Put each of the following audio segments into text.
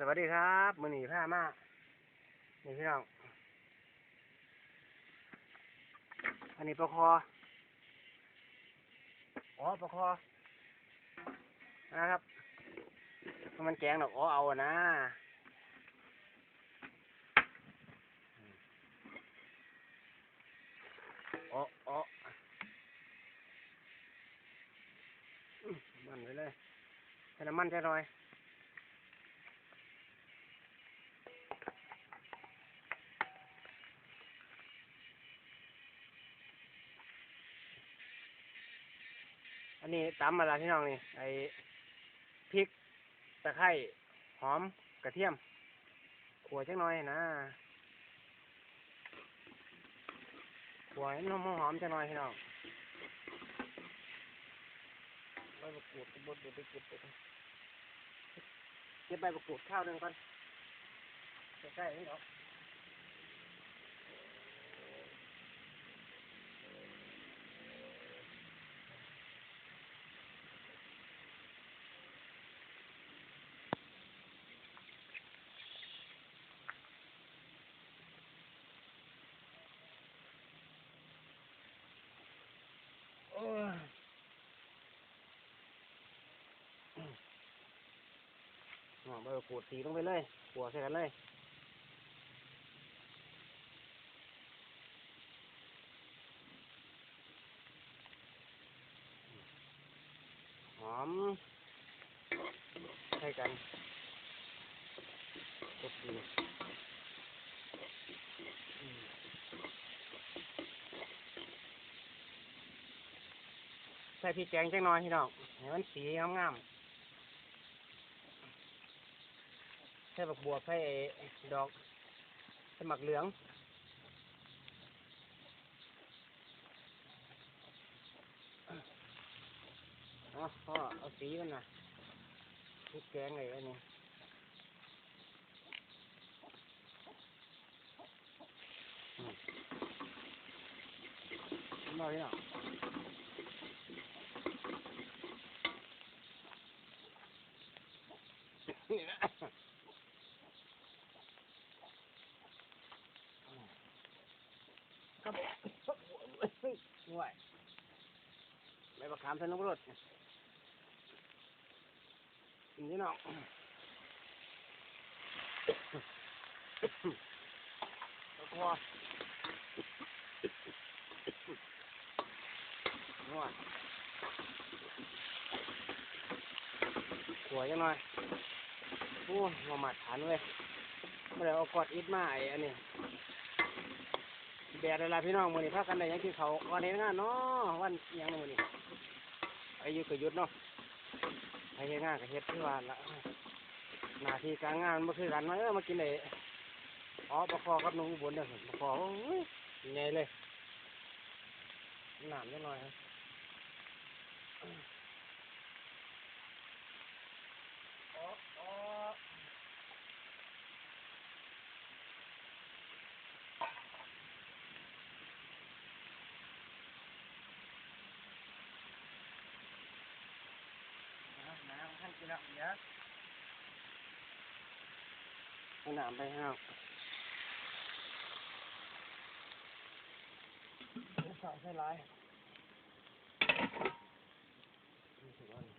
สวัสดีครับมือหนีผ้ามานี่พี่น้อง อันนี้ปลาคอ อ๋อปลาคอ นะครับ มันแกงดอกอ๋อเอานะอ๋ออ๋อมันไปเลยให้น้ำมันจะหน่อย อันนี้ตำมาแล้วพี่น้องนี่ไอ้พริกตะไคร้หอมกระเทียมขัวจักหน่อยนะขัวให้มันหอมๆจักหน่อยพี่น้องใบมะกรูดบดบดไปเก็บไปเก็บใบมะกรูดข้าวหนึ่งก่อนใกล้ๆนี่เนาะ หอมใบมะกรูดตีลงไปเลยขัวใส่กันเลยหอมใส่กันกดดีอืม ใส่พริกแกงจังหน่อยพี่น้องให้มันสีงามๆใส่บักบวบใส่ดอกใส่หมักเหลืองอาพ่อเอาสีมันนะพริกแกงเลยอันนี้อืมเอาพี่น้อง นี่นะก็ห่วยไม่ประคามใส่นก โอ้มาหมัดฐานเว้ยไม่ได้เอากอดอิดมาไอ้อันนี้แดดอะไรพี่น้องมือนี้พากันได้ยังกินเขาวันเห็นงานเนาะวันยังมือนี้ไอ้หยุก็หยุดเนาะไอ้เฮ็ดงานก็เฮ็ดที่ว่าละหน้าที่การงานมันคือกันมาเออมากินเลยอ๋อประคอกับหนุ่งอุบลเด้อประคอโอ้ยยังไงเลยหนามนิดหน่อยครับอ๋ออ๋อ น้ำขั้นกินแล้วเดี๋ยวเอา น้ำไปห้าวใส่ใส่ลายนี่สิว่านี่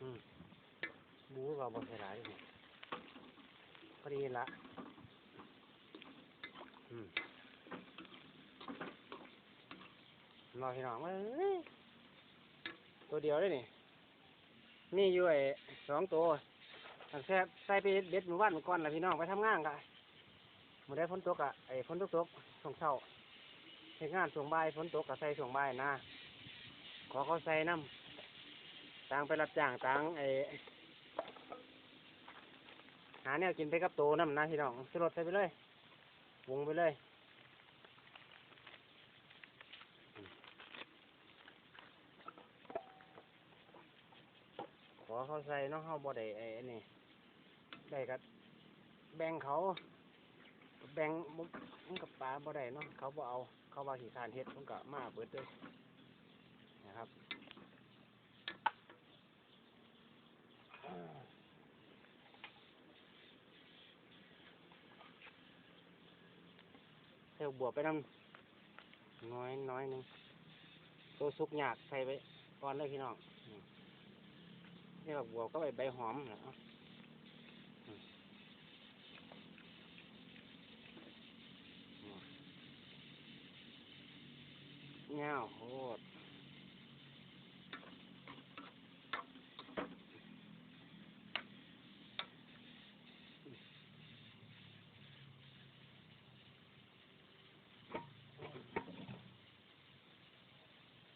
อืมหมูเราบอใส่ลายดิพอดีละอืมรอพี่น้องเอ้ยตัวเดียวเลยนี่ นี่อยู่ไอ้สองตัว แต่ใส่ไปเด็ดหมู่บ้านหมู่ก่อนแล้วพี่น้องไปทำงานกันมื่อได้ฝนตกอะไอ้ฝนตกตกส่งเช้าเฮ็ดงานส่งบ่ายฝนตกกับใส่ส่งบ่ายนะขอเขาใส่น้ำต่างไปรับจ้างต่างไอ้หาแนวกินไปกับโตน้ำนะพี่น้องสรดใส่ไปเลยวงไปเลยขอเขาใส่น้องเข้าบ่ได้ไอ้อันนี่ ได้ก็แบ่งเขา แบ่งมุ้งกับปลาบ่ได้เนาะเขาบ่เอา เขาว่าขี่ขานเฮ็ดมันก็มาเบิดด้วยนะครับเซลบวบไปน้ำน้อยน้อยหนึ่งตัวซุกหยากใส่ไปก่อนเลยพี่น้องนี่แบบบวบก็ไปใบหอมนะ เงาโหด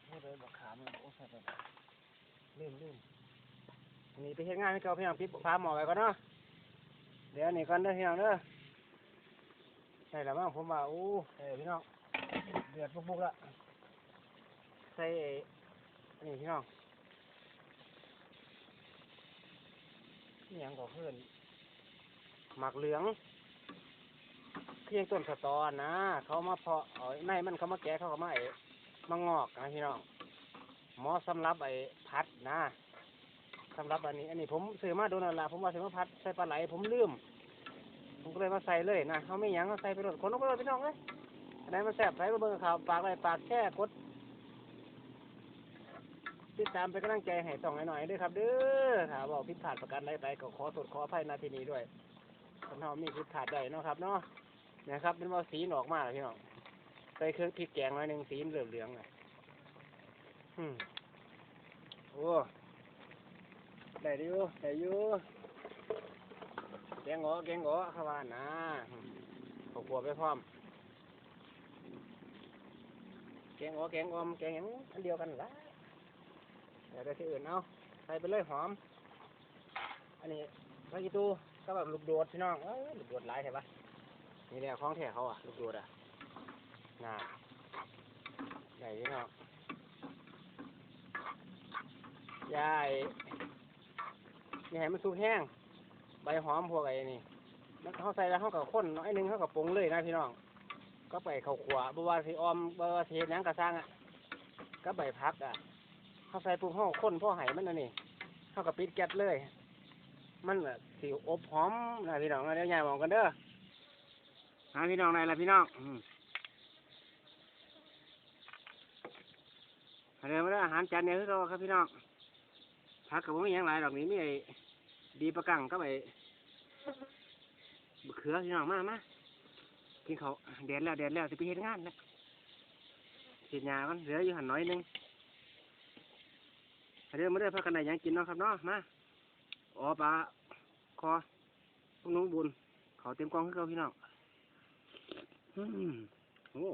ไม่เลยบอกขามันโอ้ใส่ไปลืมลืมอันนี้ไปเฮ็ดงานให้เขาพี่น้องปิดฟ้าหมอไว้ก่อนเนาะเดี๋ยวนนี้ก่อนเด้อพี่น้องเด้อใส่แล้วมั้งผมว่าโอ้เออพี่น้องเดือดปุกๆละ ใส่ไอ้อันนี้พี่น้องนี่ยังก็เพื่อนหมักเหลืองเพียงต้นสะตอนะ เขามาเพาะเอาในมันเขามาแกะเขาก็มาไอ้มางอกนะพี่น้องหมอสำรับไอ้พัดนะสำรับอันนี้ อันนี้ผมซื้อมาโดนละผมว่าซื้อมาพัดใส่ปลาไหลผมลืม ผมก็เลยมาใส่เลยนะเขาไม่ยังก็ใส่ไปรถคนลงไปรถพี่น้องเลยอันไหนมันแสบใส่มาเบิ่งข่าวปากอะไรปากแค่กด ติดตามเป็นกำลังใจให้ส่องหน่อยๆด้วยครับเด้อถ้าบอกผิดพลาดประการใดไปก็ขอโทษขออภัยนาทีนี้ด้วยคนเรามีผิดพลาดได้เนาะครับเนาะนะครับเป็นว่าสีหนออกมาแล้วพี่น้องใส่เครื่องพริกแกงหน่อยหนึ่งสีเหลืองเหลืองเลยอืมโอ้ได้ดิวได้อยู่แกงหงอแกงหงอข้ามานะอืมข้าวคั่วไปพร้อมแกงหงอแกงอมแกงอันเดียวกันละ เดี๋ยวได้ที่อื่นเอาใส่ไปเลยหอม อันนี้พระกิตูก็แบบลูกโดดพี่น้องเอ้ยลูกโดดหลายใช่ปะนี่แหละของแท้เขาอะลูกโดดอะน่าใหญ่เนาะยายนี่ให้มันสุกแห้ง ใบหอมพวกไอ้นี่มันเขาใส่แล้วเขากับข้นน้อยนึงเขากับปรุงเลยนะพี่น้อง ก็ไปเขาขวาบว่าสิออมบว่าสิเฮ็ดหยังกระซังอะ ก็ใบพักอะ เขาใส่ปรุงเขาข้นพ่อไห้มันนะนี่เขากับปิดแก๊สเลย มันแบบสิอบหอมนะพี่น้องเดี๋ยวใหญ่มองกันเด้อหาพี่น้องไหนล่ะพี่น้องอืมอันนี้มันอาหารจานเดียวคือเราครับพี่น้องผักกับผมมีอย่างไรดอกนี้มีไอ้ดีประกังก็ไอ้บเขือพี่น้องมามากินเขาแดดแล้วแดดแล้วจะไปเฮ็ดงานแล้วเฮ็ดหญ้ากันเหลืออยู่หันน้อยนึง อันนี้มาเด้พักกันได้หยังกินเนาะครับเนาะมาอ๋อปลาคอพวกน้องบุญเขาเต็มกล่องคือเขาพี่น้องอืมโอ้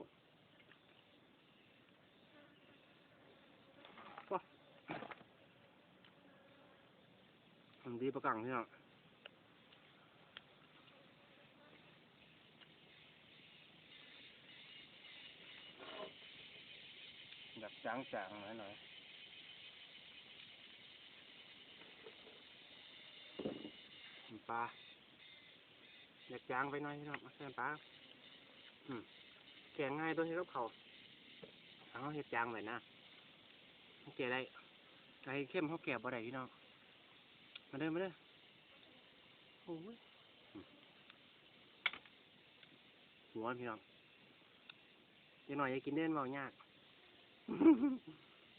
ผมดีประกังพี่น้องแบบจางจางๆหน่อยหน่อยน้ำ ปลาอยากจางไปหน่อยพี่น้องเอาใส่น้ำปลาอืมแกงง่ายตัวที่กับเขาเอาเห็ดจางไว้นะมันแกได้ไก่เข้มเขาแก่บ่ได้พี่น้องมาเด้อมาเด้อโอ้ยหัวพี่น้องเดี๋ยวหน่อยอย่ากินเด่นเบายาก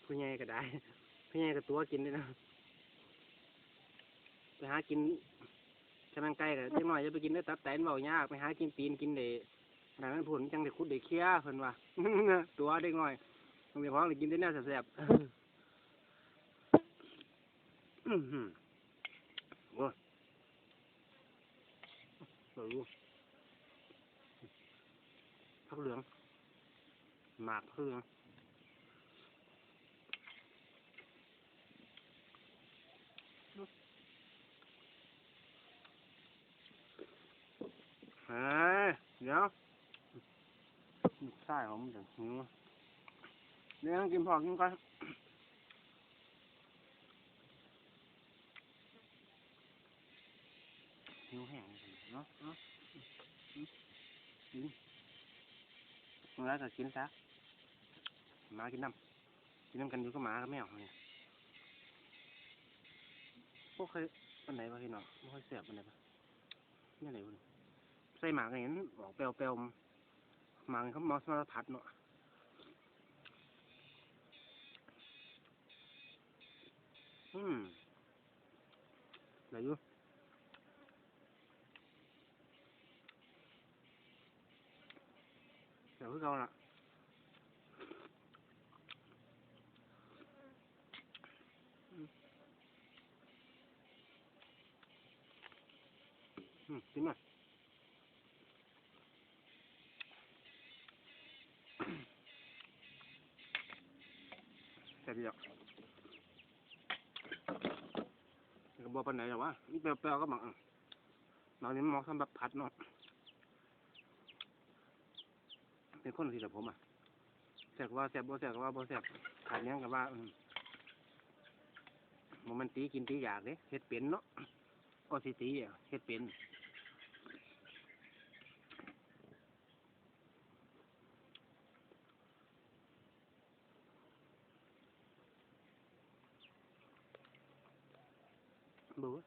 ผู้ใหญ่ก็ได้ผู้ใหญ่ก็ตัวกินได้นะไปหากิน กำลังไก่ก็เดี๋ยวหน่อยจะไปกินได้ตับแตนเบายากไปหากินตีนกินเดะขนาดนั้นผลจังเด็กคุดเด็กเคี้ยเพิ่นว่า ตัวเด็กหน่อยต้องไปพ้องได้กินได้แน่แซ่บๆอื้อหือโอ้ยเออผักเหลืองหมากผักเหลือง เฮ้ยเดี๋ยวใช่ของมันจะหิวเดี๋ยวกินพอกินกันหิวแห้งเนาะเนาะอืมอืมเมื่อไรก็กินซะมากินน้ำกินน้ำกันอยู่กับหมากับแมวเนี่ยพวกเคยอันไหนวะพี่น้องไม่ค่อยเสียบอันไหนปะนี่ไหนวะเนี่ย ใส่หมากเห็นออกเปลวเปลวๆมังเขามาสมาผัดเนาะอืมไหนอยู่เดี๋ยวคือเขาละอืมอื มกินหน่ยแซ่บดีอะกระบอกปันไหนหรอวะนี่เปรี้ยวๆก็บังอะเรานี่มองสำหรับผัดเนาะเป็นคนที่แบบผมอะแซ่บก็ว่าแซ่บบ่แซ่บก็ว่าบ่แซ่บขาดหยังก็ว่าอืมมันตีกินตีอยากเด้เฮ็ดเป็นเนาะก็สิตีอะเฮ็ดเป็น บ่เว้ย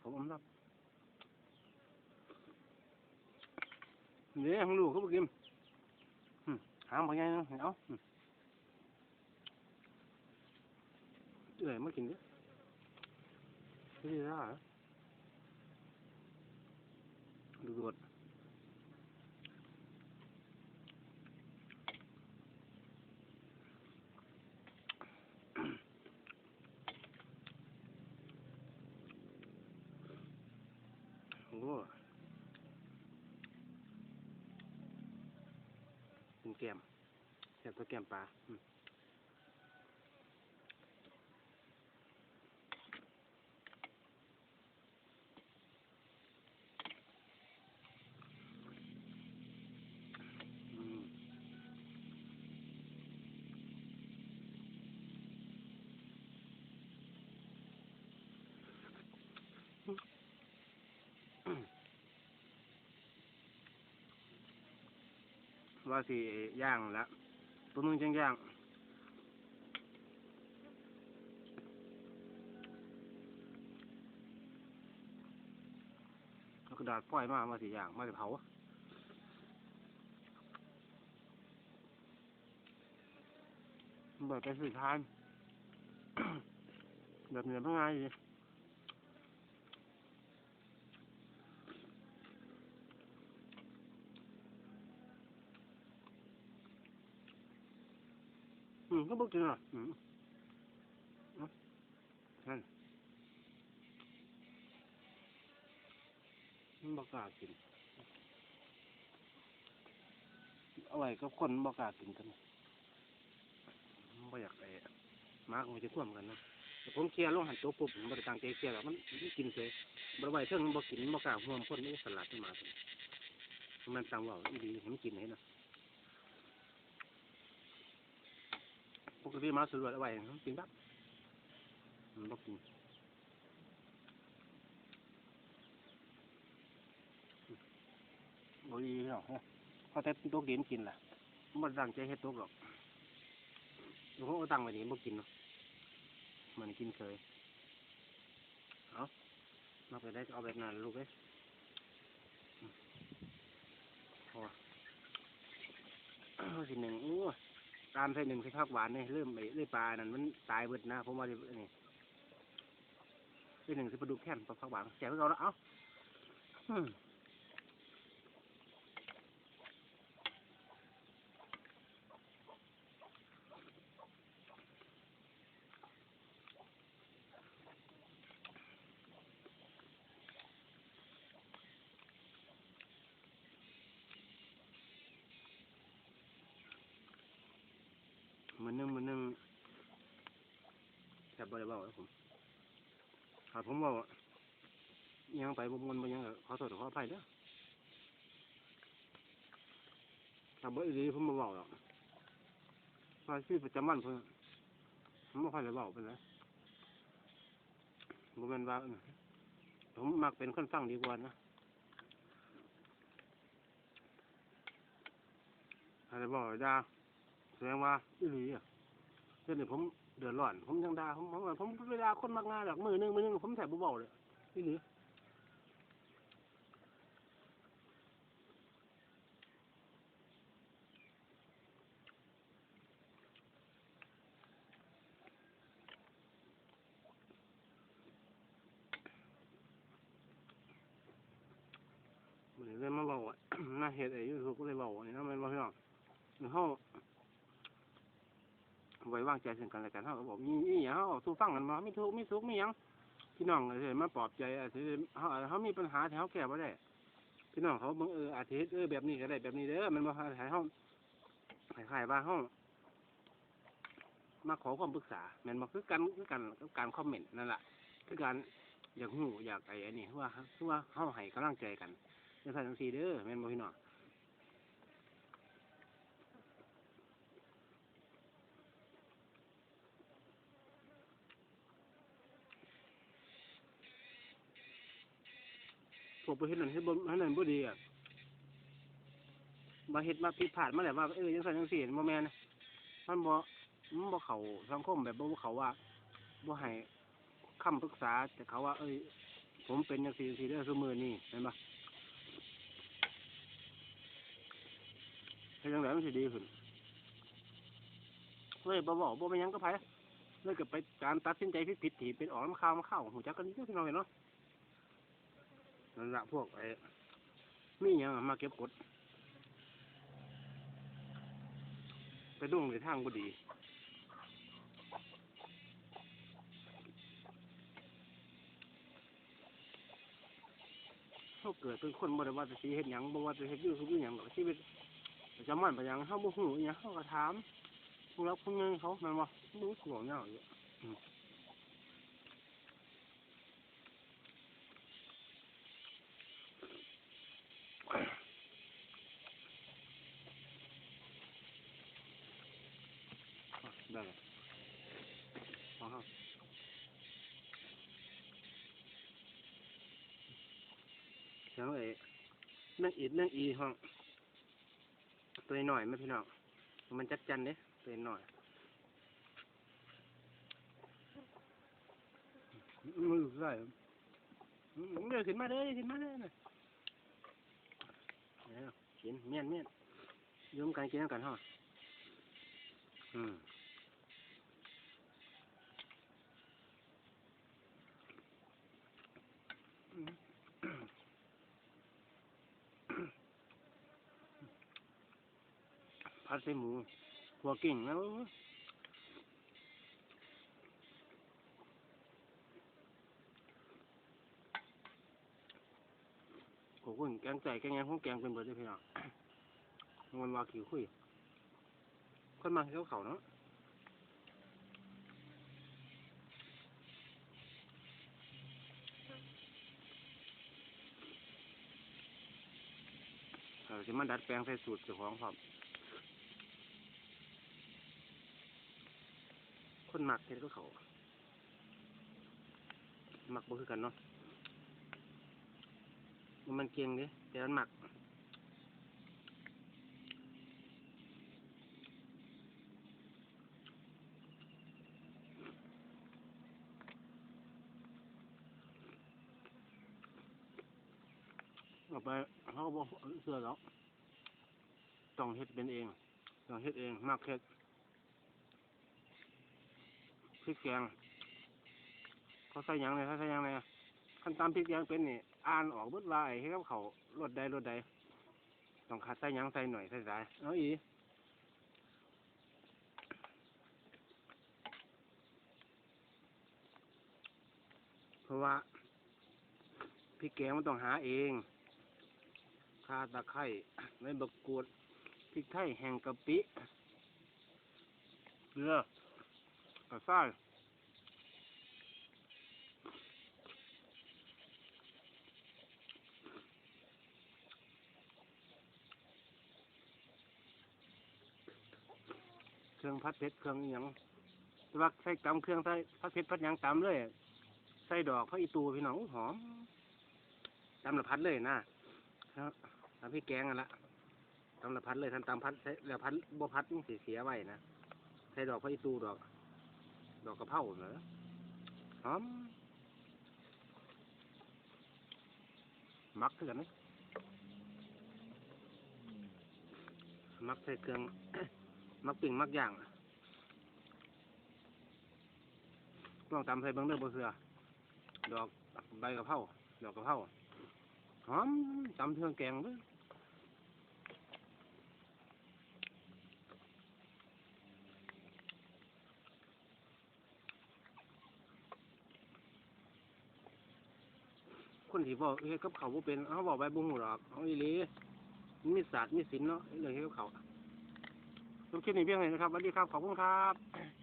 ผมอมรับเนี่ยของลูกเขาบ่กิน อ้กินเด้อไม่ได้เหเป็นแกมแก้มตัวแกมปลาอืมอืม ว่าสิย่างละตัวนึงจังย่างเอากระดาษป้อยมาว่าสิย่างมาสิเผาแบบไปสื่อทานแบบเหนือพังไง มก็บอกจริงอะอืมอานั่นมันบอกกล้ากินเอาไว้กับคนบอกกล้ากินกันไม่อยากไอ้มากมันจะท่วมกันนะแต่ผมเคลียร์ลงหันต๊ะปุ๊บผมบริการเตะเคลียร์แล้วมันกินเลยบริไว้เทิงบ่กินบ่กล้าห่วมคนนี่สลัดขึ้นมามันตังว่าอีดีผมกินให้นะ ปกติมาสรวจเอาไว้มันกินปั๊บมันบ่กินบ่ดีหรอกเฮ้ยเขาแต่โต๊ะเด่นกินล่ะมันบ่ตั้งใจเฮ็ดโต๊ะหรอกหลวงพ่อเอาตังค์ไว้นี่บ่กินเนาะมันกินเคยเอามาไปได้ก็เอาแบบนั้นลูกเอ้ยอืมพอเอาสิหนึ่งอู้ ตามใส่หนึ่งใส่ผักหวานเนี่ยเริ่มไปเรื่อยปลานั่นมันตายเบิดนะผมว่าเนี่ใส่หนึ่งใส่ปลาดุกแค่นปลาผักหวานแจกให้เราแล้วเอ้า มมือหนึงมือหนึงแค่บริบอกผมถ้าผมบอกว่ายังไปบมวนบยังขอโทษขออภัยเด้อถ้าบ่อีผมมาบอกหรอกว่าชีวิตประจำวันเพิ่นผมไม่ค่อยได้บอกเป็นไรบ่แม่นว่าผมมักเป็นคนฟังดีกว่านะถ้าได้บอกด่า แสดงว่าอีหลีอะเดี๋ยวนี้ผมเดือดร้อน ผมยังด่าผมผมว่าผมเวลาคนมากงานหลักมือหนึงมือหนึงผมแสบบ่เบาเลยอีหลี วางใจซึ่งกันและกันเขาบอกมีนี่เขาอกสู้ฟังกันมาไม่ทุกไม่สุกไม่หยังพี่น้องเฉยมาปลอบใจอาจจเขาเขามีปัญหาแถวแก้ไม่ได้พี่น้องเขาบังเอออาทิตย์เออแบบนี้ก็ได้แบบนี้เด้อมันมาหายห้องหายบ้านห้องมาขอความปรึกษาแมันมาคือการคือการการคอมเมนต์นั่นแหละคือการอยากหูอยากไอ้อันี่ว่าคือว่าเขาให้กำลังใจกันยังไงทั้งสีเด้อแม่นบ่พี่น้อง วกไปเฮ็ดนั่นเฮ็ดบ่เห็ดนั่นบ่ดีอะมาเฮ็ดมาผิดพลาดมาแหละว่าเออยังซั่ยังเสียดบ่แม่นมันบ่มันบ่เขาสังคมแบบบ่เขาว่าบ่ให้คำปรึกษาแต่เขาว่า เอ้ย ผมเป็นยังสี่จังซี่เด้อซุมือนี่เห็นปะเห็ดจังไงมันจะดีขึ้นเลยบ่บอกบ่แม่ยังก็บไผเลยกิดไปการตัดสินใจผิดผิดถี่เป็นออกน้ำข้าวมาเข้าหูจักกันอยู่พี่น้องเห็นเนาะ นั่นละพวกไอ้มีอย่างมาเก็บกด ไปดุ้งในทางบุดีเขาเกิดเป็นคนบ่ไวาจะสีเห็นอย่างบ่ว่าจะเห็ดยืดคือยืดหยังแบบกชีวิตประจำวันประยังเขาบ่หูอย่างเขาก็ถามผู้รับผู้เงินเขามันบ่รู้สวงเงาอยู่้ด้หรออ๋อแล้วไอ้นั่งอีดนั่งอีห้องตัวหน่อยไม่พี่น้องมันจัดจันเด้ตัวหน่อยมือใส่เดือขึ้นมาเลยขึ้นมาเลยนขึ้นเมียนเมียนยุ่งกันกินกันห้องอืม ส่หมูหัวกิ่งแล้วโอ้โหแกงใส่แกงยังห้องแกงเป็นเบอร์ได้พี่น้องมันมาขิวคุยคนมาเที่ยวเขาเนาะเราจะมาดัดแปลงใส่สูตรเของครับ คนหมักเห็ดก็เขาหมักบ่คือกันเนาะมันเก่งเด้แต่มันหมักออกไปเขาบอกเสือแล้วต้องเฮ็ดเป็นเองต้องเฮ็ดเองมากเฮ็ด ริกแกงเขาใส่ยังเลยเขาใส่ยังเลยขั้นตามพริกแกงเป็นนี่อ่านออกบดลายให้กับเขารดใดรดใดต้องขัดใส่ยังใส่หน่อยใส่สายเอาอีเพราะว่าพริกแกงมันต้องหาเองคาตะไคร้ไม่บกกวดพริกไทยแห่งกะปิเกลือ กระายเครื่องพัดเพชรเครื่องอีหยังแต่ว่าใส่ตำเครื่องใส่พัดเพชรพัดหยังตำเลย ใส่ดอกพระอีตูพี่น้องหอมตำละพัดเลยนะครับตำพี่แกงกันละตำละพัดเลยทันตำพัดใส่ละพัดบัพัดมันเสียไว้นะใส่ดอกพระอีตูดอก ดอกกระเพราเหรอหอมมักเถื่อนนะมักใส่เครื่อง มักปิ่งมักอย่างลองตำใส่บังเดอร์บนเสือดอกใบกระเพราดอกกระเพราหอมตำเครื่องแกงเบ้ คนที่บอกเฮ็ดกับเขาบ่เป็นเขาบอกไปบ่ฮู้หรอกเขาอีหลีมันมีศาสตร์มีศิลป์เนาะเรื่องเฮ็ดกับเขาวจบคลิปนี้เพียงเท่านี้นะครับสวัสดีครับขอบคุณครับ